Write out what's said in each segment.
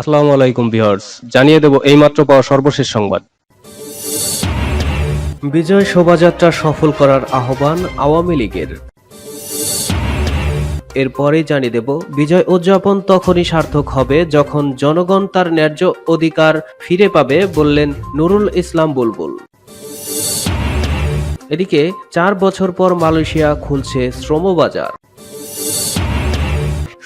আসসালামু আলাইকুম ভিউয়ার্স, জানিয়ে দেব এইমাত্র পাওয়া সর্বশেষ সংবাদ। বিজয় শোভাযাত্রা সফল করার আহ্বান আওয়ামী লীগের। এরপরেই জানিয়ে দেব, বিজয় উদযাপন তখনই সার্থক হবে যখন জনগণ তার ন্যায্য অধিকার ফিরে পাবে বললেন নুরুল ইসলাম বুলবুল। এদিকে চার বছর পর মালয়েশিয়া খুলছে শ্রমবাজার।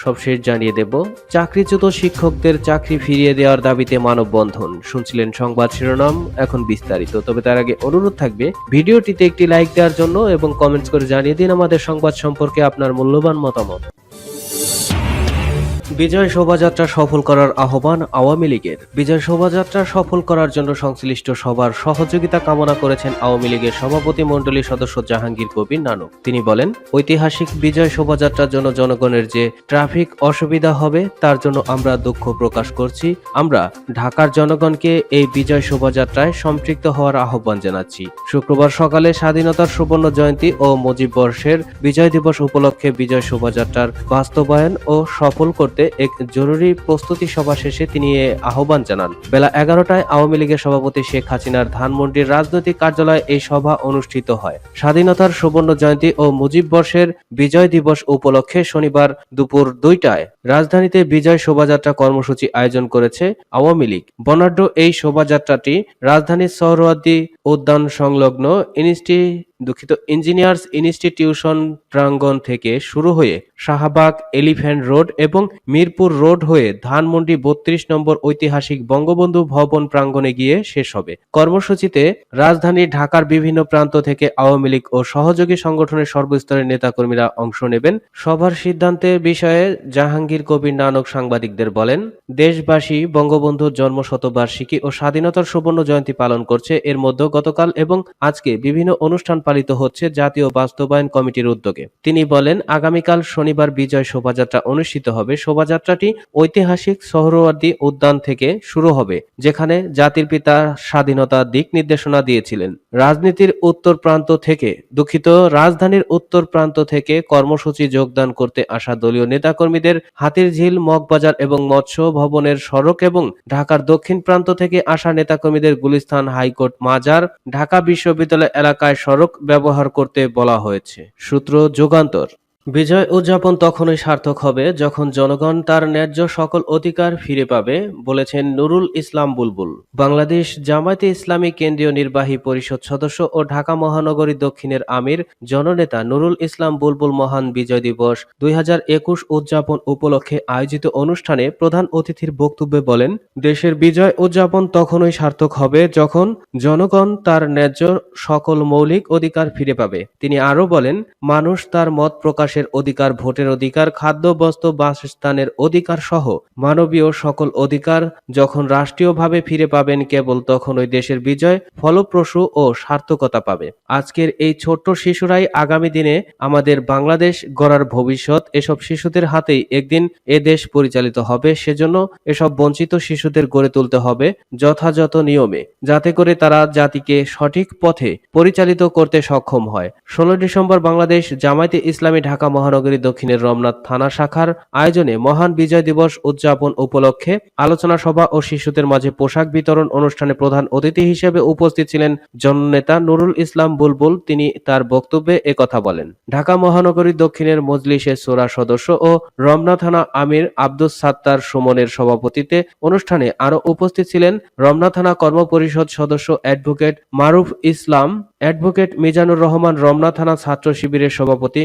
সবশেষ জানিয়ে দেব, চাকরিচ্যুত শিক্ষকদের চাকরি ফিরিয়ে দেওয়ার দাবিতে মানববন্ধন। শুনছিলেন সংবাদ শিরোনাম, এখন বিস্তারিত। তবে তার আগে অনুরোধ থাকবে, ভিডিওটিতে একটি লাইক দেওয়ার জন্য এবং কমেন্টস করে জানিয়ে দিন আমাদের সংবাদ সম্পর্কে আপনার মূল্যবান মতামত। বিজয় শোভাযাত্রা সফল করার আহ্বান আওয়ামী লীগের। বিজয় শোভাযাত্রা সফল করার জন্য সংশ্লিষ্ট সবার সহযোগিতা কামনা করেছেন আওয়ামী লীগের সভাপতি মণ্ডলীর সদস্য জাহাঙ্গীর কবির নানক তিনি বলেন, ঐতিহাসিক বিজয় শোভাযাত্রার জন্য জনগণের যে ট্রাফিক অসুবিধা হবে, তার জন্য আমরা দুঃখ প্রকাশ করছি। আমরা ঢাকার জনগণকে এই বিজয় শোভাযাত্রায় সম্পৃক্ত হওয়ার আহ্বান জানাচ্ছি। শুক্রবার সকালে স্বাধীনতার সুবর্ণ জয়ন্তী ও মুজিব বর্ষের বিজয় দিবস উপলক্ষে বিজয় শোভাযাত্রার বাস্তবায়ন ও সফল করতে এক জরুরি প্রস্তুতি সভা শেষে তিনি এ আহ্বান জানান। বেলা এগারোটায় আওয়ামী লীগের সভাপতি শেখ হাসিনার ধানমন্ডির রাজনৈতিক কার্যালয়ে এই সভা অনুষ্ঠিত হয়। স্বাধীনতার সুবর্ণ জয়ন্তী ও মুজিব বর্ষের বিজয় দিবস উপলক্ষে শনিবার দুপুর দুইটায় রাজধানীতে বিজয় শোভাযাত্রা কর্মসূচি আয়োজন করেছে আওয়ামী লীগ। বর্ণাঢ্য এই শোভাযাত্রাটি রাজধানীর সহরওয়ার্দী উদ্যান সংলগ্ন ইনস্টি দুঃখিত ইঞ্জিনিয়ার্স ইনস্টিটিউশন প্রাঙ্গণ থেকে শুরু হয়ে শাহবাগ এলিফ্যান্ট রোড এবং মিরপুর রোড হয়ে ধানমন্ডি বত্রিশ নম্বর ঐতিহাসিক বঙ্গবন্ধু ভবন প্রাঙ্গণে গিয়ে শেষ হবে। কর্মসূচিতে রাজধানী ঢাকার বিভিন্ন প্রান্ত থেকে আওয়ামী লীগ ও সহযোগী সংগঠনের সর্বস্তরের নেতাকর্মীরা অংশ নেবেন। সভার সিদ্ধান্তের বিষয়ে জাহাঙ্গীর কবির নানক সাংবাদিকদের বলেন, দেশবাসী বঙ্গবন্ধুর জন্ম শতবার্ষিকী ও স্বাধীনতার সুবর্ণ জয়ন্তী পালন করছে। এর মধ্যে গতকাল এবং আজকে বিভিন্ন অনুষ্ঠান পালিত হচ্ছে জাতীয় বাস্তবায়ন কমিটির উদ্যোগে। তিনি বলেন, আগামীকাল শনিবার বিজয় শোভাযাত্রা অনুষ্ঠিত হবে। শোভাযাত্রাটি ঐতিহাসিক সোহরওয়ার্দী উদ্যান থেকে শুরু হবে, যেখানে জাতির পিতা স্বাধীনতা দিক নির্দেশনা দিয়েছিলেন। রাজনীতির উত্তর প্রান্ত থেকে, দুঃখিত, রাজধানীর উত্তর প্রান্ত থেকে কর্মসূচি যোগদান করতে আসা দলীয় নেতাকর্মীদের হাতিরঝিল, মগবাজার এবং মৎস্য ভবনের সড়ক এবং ঢাকার দক্ষিণ প্রান্ত থেকে আসা নেতাকর্মীদের গুলিস্তান হাইকোর্ট মাজার, ঢাকা বিশ্ববিদ্যালয় এলাকায় সড়ক ব্যবহার করতে বলা হয়েছে। সূত্র যুগান্তর। বিজয় উদযাপন তখনই সার্থক হবে যখন জনগণ তার ন্যায্য সকল অধিকার ফিরে পাবে, বলেছেন নুরুল ইসলাম বুলবুল। বাংলাদেশ জামায়াতে ইসলামী কেন্দ্রীয় নির্বাহী পরিষদ সদস্য ও ঢাকা মহানগরী দক্ষিণের আমির, জননেতা নুরুল ইসলাম বুলবুল মহান বিজয় দিবস দুই হাজার একুশ উদযাপন উপলক্ষে আয়োজিত অনুষ্ঠানে প্রধান অতিথির বক্তব্যে বলেন, দেশের বিজয় উদযাপন তখনই সার্থক হবে যখন জনগণ তার ন্যায্য সকল মৌলিক অধিকার ফিরে পাবে। তিনি আরও বলেন, মানুষ তার মত প্রকাশের অধিকার, ভোটের অধিকার, খাদ্য, বস্ত্র, বাসস্থানের অধিকার সহ মানবীয় সকল অধিকার যখন রাষ্ট্রীয়ভাবে ফিরে পাবেন কেবল তখন ওই দেশের বিজয়, ফলপ্রসূ ও সার্থকতা পাবে। আজকের এই ছোট্ট শিশুরাই আগামী দিনে আমাদের বাংলাদেশ গড়ার ভবিষ্যৎ, এসব শিশুদের হাতেই একদিন এ দেশ পরিচালিত হবে। সেজন্য এসব বঞ্চিত শিশুদের গড়ে তুলতে হবে যথাযথ নিয়মে, যাতে করে তারা জাতিকে সঠিক পথে পরিচালিত করতে সক্ষম হয়। ষোলো ডিসেম্বর বাংলাদেশ জামায়াতে ইসলামী ঢাকা মহানগরী দক্ষিণের রমনাথ থানা শাখার আয়োজনে মহান বিজয় দিবস উদযাপন উপলক্ষে আলোচনা সভা ও শিশুদের মাঝে পোশাক বিতরণ অনুষ্ঠানে প্রধান অতিথি হিসেবে উপস্থিত ছিলেন জননেতা নুরুল ইসলাম বুলবুল। তিনি তার বক্তব্যে একথা বলেন। ঢাকা মহানগরী দক্ষিণের মজলিসের সোরা সদস্য ও রমনা থানা আমির আব্দুস সাত্তার সুমনের সভাপতিতে অনুষ্ঠানে আরও উপস্থিত ছিলেন রমনা থানা কর্মপরিষদ সদস্য অ্যাডভোকেট মারুফ ইসলাম, অ্যাডভোকেট মিজানুর রহমান রমনা থানা ছাত্র শিবিরের সভাপতি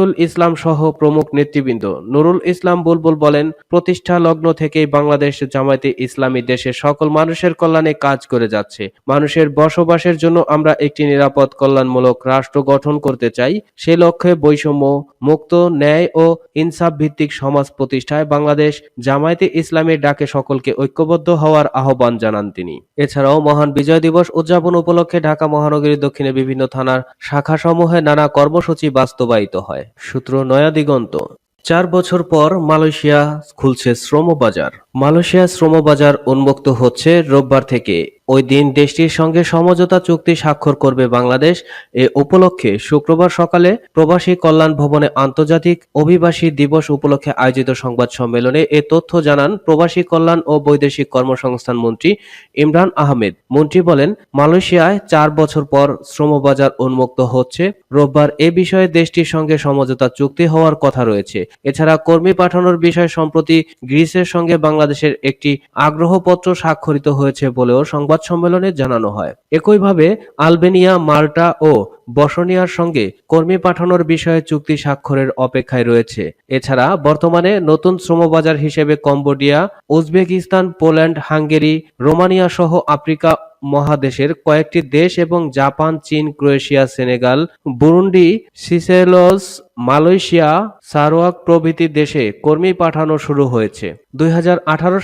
নাবিউল ইসলাম সহ প্রমুখ নেতৃবৃন্দ। নুরুল ইসলাম বুলবুল বলেন, প্রতিষ্ঠা লগ্ন থেকেই বাংলাদেশ জামায়াতে ইসলামী দেশের সকল মানুষের কল্যাণে কাজ করে যাচ্ছে। মানুষের বসবাসের জন্য আমরা একটি নিরাপদ, কল্যাণমূলক রাষ্ট্র গঠন করতে চাই। সে লক্ষ্যে বৈষম্য, মুক্ত, ন্যায় ও ইনসাফ ভিত্তিক সমাজ প্রতিষ্ঠায় বাংলাদেশ জামায়াতে ইসলামের ডাকে সকলকে ঐক্যবদ্ধ হওয়ার আহ্বান জানান তিনি। এছাড়াও মহান বিজয় দিবস উদযাপন উপলক্ষে ঢাকা মহানগরীর দক্ষিণে বিভিন্ন থানার শাখাসমূহে নানা কর্মসূচি বাস্তবায়িত হয়। সূত্র নয়াদিগন্ত। চার বছর পর মালয়েশিয়া খুলছে শ্রমবাজার। মালয়েশিয়া শ্রমবাজার উন্মুক্ত হচ্ছে রোববার থেকে। ওই দিন দেশটির সঙ্গে সমঝোতা চুক্তি স্বাক্ষর করবে বাংলাদেশ। এ উপলক্ষে শুক্রবার সকালে প্রবাসী কল্যাণ ভবনে আন্তর্জাতিক অভিবাসী দিবস উপলক্ষে আয়োজিত সংবাদ সম্মেলনে এ তথ্য জানান প্রবাসী কল্যাণ ও বৈদেশিক কর্মসংস্থান মন্ত্রী ইমরান আহমেদ। মন্ত্রী বলেন, মালয়েশিয়ায় চার বছর পর শ্রমবাজার উন্মুক্ত হচ্ছে। রোববার এ বিষয়ে দেশটির সঙ্গে সমঝোতা চুক্তি হওয়ার কথা রয়েছে। এছাড়া কর্মী পাঠানোর বিষয়ে সম্প্রতি গ্রিসের সঙ্গে বাংলাদেশের একটি আগ্রহপত্র স্বাক্ষরিত হয়েছে বলেও সংবাদ সম্মেলনে জানানো হয়। একইভাবে আলবেনিয়া, মাল্টা ও বসনিয়ার সঙ্গে কর্মী পাঠানোর বিষয়ে চুক্তি স্বাক্ষরের অপেক্ষায় রয়েছে। এছাড়া বর্তমানে নতুন শ্রমবাজার হিসেবে Cambodia, Uzbekistan, Poland, Hungary, Romania সহ আফ্রিকা মহাদেশের কয়েকটি দেশ এবং জাপান, চীন, Croatia, Senegal, Burundi, Seychelles Malaysia Sarawak প্রভৃতি দেশে কর্মী পাঠানো শুরু হয়েছে। দুই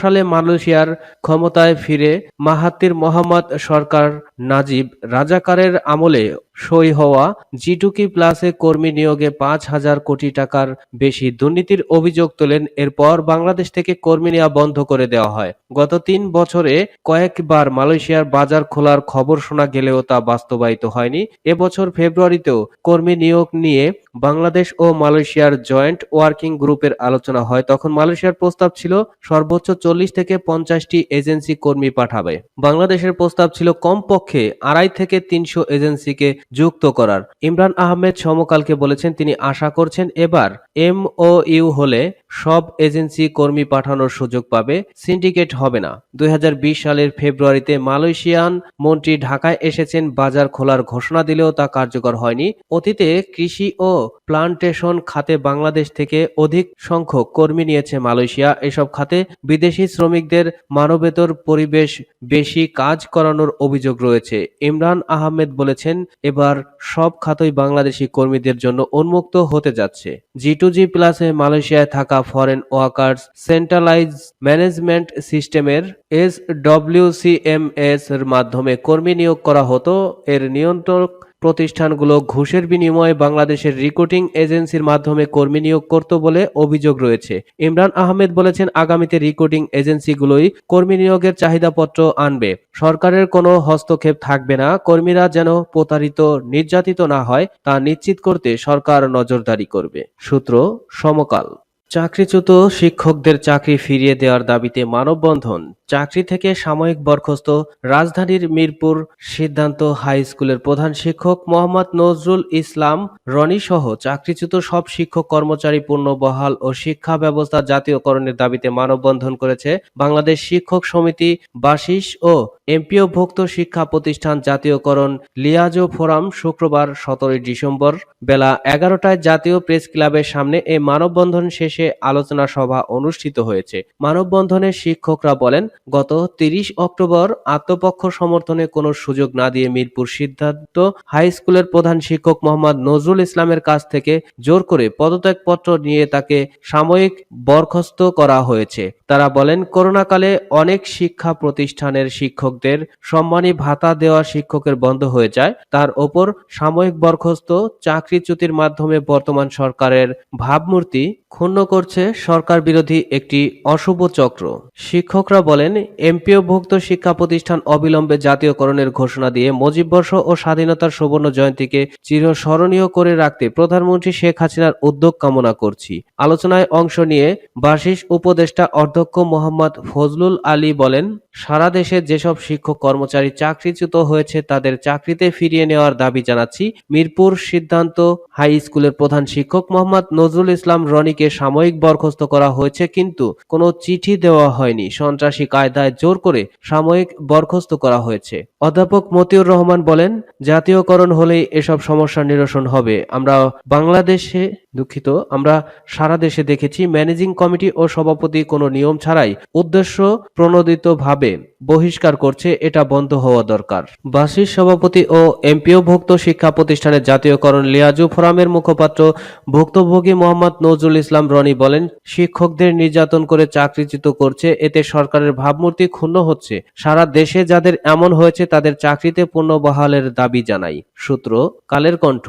সালে মালয়েশিয়ার ক্ষমতায় ফিরে মাহাত্তির মোহাম্মদ সরকার নাজিব রাজাকারের আমলে সই হওয়া জিটুকি প্লাসে কর্মী নিয়োগে পাঁচ হাজার কোটি টাকার বেশি দুর্নীতির অভিযোগ তোলেন। এরপর বাংলাদেশ থেকে কর্মী নেওয়া বন্ধ করে দেওয়া হয়। গত তিন বছরে কয়েকবার মালয়েশিয়ার বাজার খোলার খবর শোনা গেলেও তা বাস্তবায়িত হয়নি। এবছর ফেব্রুয়ারিতেও কর্মী নিয়োগ নিয়ে বাংলাদেশ ও মালয়েশিয়ার জয়েন্ট ওয়ার্কিং গ্রুপের আলোচনা হয়। তখন মালয়েশিয়ার প্রস্তাব ছিল, সর্বোচ্চ চল্লিশ থেকে পঞ্চাশটি এজেন্সি কর্মী পাঠাবে। বাংলাদেশের প্রস্তাব ছিল কমপক্ষে আড়াই থেকে তিনশো এজেন্সিকে যুক্ত করার। ইমরান আহমেদ সমকালকে বলেছেন, তিনি আশা করছেন এবার এম ও ইউ হলে সব এজেন্সি কর্মী পাঠানোর সুযোগ পাবে। সিন্ডিকেট হবে না। দুই হাজার বিশ সালের ফেব্রুয়ারিতে মালয়েশিয়ান মন্ত্রী ঢাকায় এসেছেন। বাজার খোলার ঘোষণা দিলেও তা কার্যকর হয়নি। অতীতে কৃষি ও প্লান্টেশন খাতে বাংলাদেশ থেকে অধিক সংখ্যক কর্মী নিয়েছে মালয়েশিয়া। এসব খাতে বিদেশি শ্রমিকদের মানবেতর পরিবেশ বেশি কাজ করানোর অভিযোগ রয়েছে। ইমরান আহমেদ বলেছেন, এবার সব খাতই বাংলাদেশি কর্মীদের জন্য উন্মুক্ত হতে যাচ্ছে। জি টু জি প্লাসে মালয়েশিয়ায় থাকা ফরেন ওয়ার্কার্স সেন্ট্রালাইজ ম্যানেজমেন্ট সিস্টেমের এস ডব্লিউসিএমএস এর মাধ্যমে কর্মী নিয়োগ করা হতো। এর নিয়ন্ত্রক প্রতিষ্ঠানগুলো ঘুষের বিনিময়ে বাংলাদেশের রিক্রুটিং এজেন্সির মাধ্যমে কর্মী নিয়োগ করত বলে অভিযোগ রয়েছে। ইমরান আহমেদ বলেছেন, আগামীতে রিক্রুটিং এজেন্সিগুলোই কর্মী নিয়োগের চাহিদাপত্র আনবে। সরকারের কোনো হস্তক্ষেপ থাকবে না। কর্মীরা যেন প্রতারিত, নির্যাতিত না হয়, তা নিশ্চিত করতে সরকার নজরদারি করবে। সূত্র সমকাল। চাকরিচ্যুত শিক্ষকদের চাকরি ফিরিয়ে দেওয়ার দাবিতে মানববন্ধন। চাকরি থেকে সাময়িক বরখাস্ত রাজধানীর মিরপুর সিদ্ধান্ত হাই স্কুলের প্রধান শিক্ষক মোহাম্মদ নজরুল ইসলাম রনি সহ চাকরিচ্যুত সব শিক্ষক কর্মচারী পূর্ণ বহাল ও শিক্ষা ব্যবস্থা জাতীয়করণের দাবিতে মানববন্ধন করেছে বাংলাদেশ শিক্ষক সমিতি বাসিস ও এমপিওভুক্ত শিক্ষা প্রতিষ্ঠান জাতীয়করণ লিয়াজো ফোরাম শুক্রবার সতেরোই ডিসেম্বর বেলা এগারোটায় জাতীয় প্রেস ক্লাবের সামনে এ মানববন্ধন শেষে আলোচনা সভা অনুষ্ঠিত হয়েছে। মানববন্ধনে শিক্ষকরা বলেন, গত তিরিশ অক্টোবর আত্মপক্ষ সমর্থনে কোনো সুযোগ না দিয়ে মিরপুর সিদ্ধান্ত হাই স্কুলের প্রধান শিক্ষক মোহাম্মদ নজরুল ইসলামের কাছ থেকে জোর করে পদত্যাগপত্র নিয়ে তাকে সাময়িক বরখাস্ত করা হয়েছে। তারা বলেন, করোনাকালে অনেক শিক্ষা প্রতিষ্ঠানের শিক্ষকদের সম্মানী ভাতা দেওয়া শিক্ষকের বন্ধ হয়ে যায়। তার ওপর সাময়িক বরখাস্ত চাকরিচ্যুতির মাধ্যমে বর্তমান সরকারের ভাবমূর্তি ক্ষুণ্ণ করছে সরকার বিরোধী একটি অশুভ চক্র। শিক্ষকরা বলেন, এমপিওভুক্ত শিক্ষা প্রতিষ্ঠান অবিলম্বে জাতীয়করণের ঘোষণা দিয়ে মুজিববর্ষ ও স্বাধীনতার সুবর্ণ জয়ন্তীকে চিরস্মরণীয় করে রাখতে প্রধানমন্ত্রী শেখ হাসিনার উদ্যোগ কামনা করছি। আলোচনায় অংশ নিয়ে বাসিস উপদেষ্টা অধ্যক্ষ মোহাম্মদ ফজলুল আলী বলেন, সারা দেশে যেসব শিক্ষক কর্মচারী চাকরিচ্যুত হয়েছে তাদের চাকরিতে ফিরিয়ে নেওয়ার দাবি জানাচ্ছি। মিরপুর সিদ্ধান্ত, হাই স্কুলের প্রধান শিক্ষক মোহাম্মদ নজরুল ইসলাম রনিকে সাময়িক বরখাস্ত করা হয়েছে কিন্তু কোনো চিঠি দেওয়া হয়নি। সন্ত্রাসী কায়দায় জোর করে সাময়িক বরখাস্ত করা হয়েছে। অধ্যাপক মতিউর রহমান বলেন, জাতীয়করণ হলেই এসব সমস্যার নিরসন হবে। আমরা বাংলাদেশে দুঃখিত, আমরা সারা দেশে দেখেছি ম্যানেজিং কমিটি ও সভাপতি কোনো নিয়ম ছাড়াই উদ্দেশ্য প্রণোদিতভাবে বহিষ্কার করছে, এটা বন্ধ হওয়া দরকার। বাসির সভাপতি ও এমপিওভুক্ত শিক্ষা প্রতিষ্ঠানের জাতীয়করণ লিয়াজু ফোরামের মুখপাত্র ভুক্তভোগী মোহাম্মদ নজরুল ইসলাম রনি বলেন, শিক্ষকদের নির্যাতন করে চাকরিচ্যুত করছে, এতে সরকারের ভাবমূর্তি ক্ষুণ্ণ হচ্ছে। সারা দেশে যাদের এমন হয়েছে, তাদের চাকরিতে পূর্ণ বহালের দাবি জানাই। সূত্র, কালের কণ্ঠ।